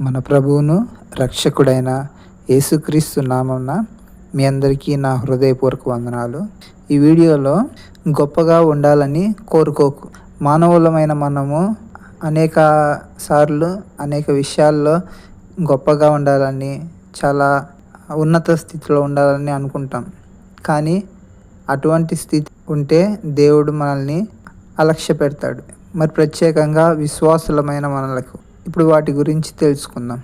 మన ప్రభువును రక్షకుడైన యేసుక్రీస్తు నామమున మీ అందరికీ నా హృదయపూర్వక వందనాలు. ఈ వీడియోలో గొప్పగా ఉండాలని కోరుకోకు. మానవులమైన మనము అనేక సార్లు అనేక విషయాల్లో గొప్పగా ఉండాలని చాలా ఉన్నత స్థితిలో ఉండాలని అనుకుంటాం. కానీ అటువంటి స్థితి ఉంటే దేవుడు మనల్ని అలక్ష్య పెడతాడు మరి ప్రత్యేకంగా విశ్వాసులమైన మనలకు ఇప్పుడు వాటి గురించి తెలుసుకుందాం.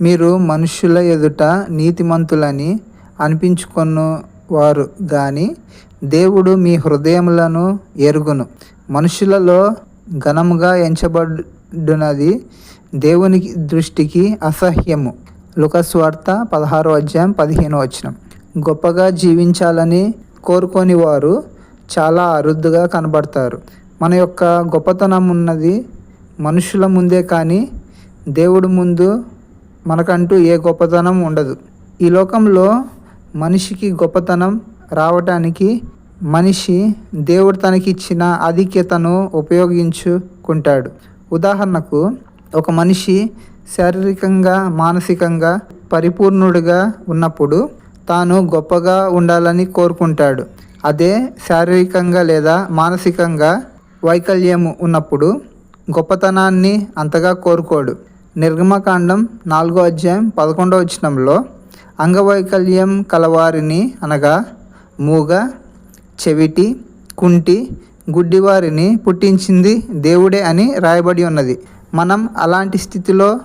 మీరు మనుషుల ఎదుట నీతిమంతులని అనిపించుకొను వారు కానీ దేవుడు మీ హృదయములను ఎరుగును. మనుషులలో ఘనముగా ఎంచబడునది దేవునికి దృష్టికి అసహ్యము. లుకస్వార్త పదహారో అధ్యాయం పదిహేను వచనం. గొప్పగా జీవించాలని కోరుకొని వారు చాలా అరుదుగా కనబడతారు. మన యొక్క గొప్పతనం ఉన్నది మనుషుల ముందే కానీ దేవుడు ముందు మనకంటూ ఏ గొప్పతనం ఉండదు. ఈ లోకంలో మనిషికి గొప్పతనం రావటానికి మనిషి దేవుడు తనకిచ్చిన ఆధిక్యతను ఉపయోగించుకుంటాడు. ఉదాహరణకు ఒక మనిషి శారీరకంగా మానసికంగా పరిపూర్ణుడిగా ఉన్నప్పుడు తాను గొప్పగా ఉండాలని కోరుకుంటాడు. అదే శారీరకంగా లేదా మానసికంగా వైకల్యం ఉన్నప్పుడు గొప్పతనాన్ని అంతగా కోరుకోడు. నిర్గమకాండం నాలుగో అధ్యాయం పదకొండో వచనంలో అంగవైకల్యం కలవారిని అనగా మూగ చెవిటి కుంటి గుడ్డివారిని పుట్టించింది దేవుడే అని రాయబడి ఉన్నది. మనం అలాంటి స్థితిలో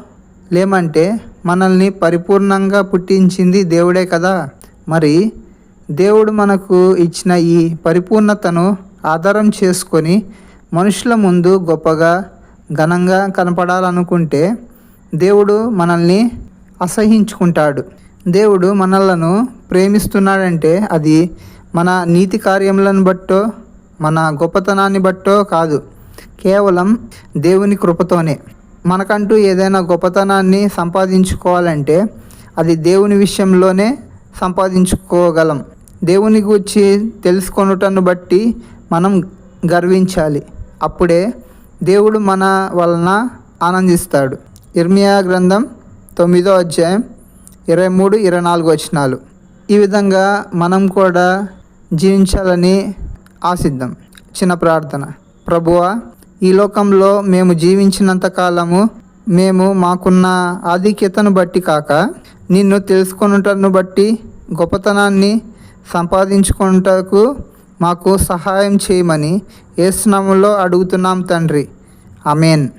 లేమంటే మనల్ని పరిపూర్ణంగా పుట్టించింది దేవుడే కదా? మరి దేవుడు మనకు ఇచ్చిన ఈ పరిపూర్ణతను ఆధారం చేసుకొని మనుషుల ముందు గొప్పగా ఘనంగా కనపడాలనుకుంటే దేవుడు మనల్ని అసహించుకుంటాడు. దేవుడు మనలను ప్రేమిస్తున్నాడంటే అది మన నీతి కార్యములను బట్టో మన గొప్పతనాన్ని బట్టో కాదు. కేవలం దేవుని కృపతోనే. మనకంటూ ఏదైనా గొప్పతనాన్ని సంపాదించుకోవాలంటే అది దేవుని విషయంలోనే సంపాదించుకోగలం. దేవుని గురించి తెలుసుకొనుటను బట్టి మనం గర్వించాలి. అప్పుడే దేవుడు మన వలన ఆనందిస్తాడు. ఇర్మియా గ్రంథం తొమ్మిదో అధ్యాయం ఇరవై మూడు ఇరవై నాలుగు వచనాలు. ఈ విధంగా మనం కూడా జీవించాలని ఆశిద్దాం. చిన్న ప్రార్థన. ప్రభువా ఈ లోకంలో మేము జీవించినంత కాలము మేము మాకున్న ఆధిక్యతను బట్టి కాక నిన్ను తెలుసుకొనుటను బట్టి గొప్పతనాన్ని సంపాదించుకొనుటకు మాకు సహాయం చేయమని ఏసునామంలో అడుగుతున్నాం తండ్రి. అమేన్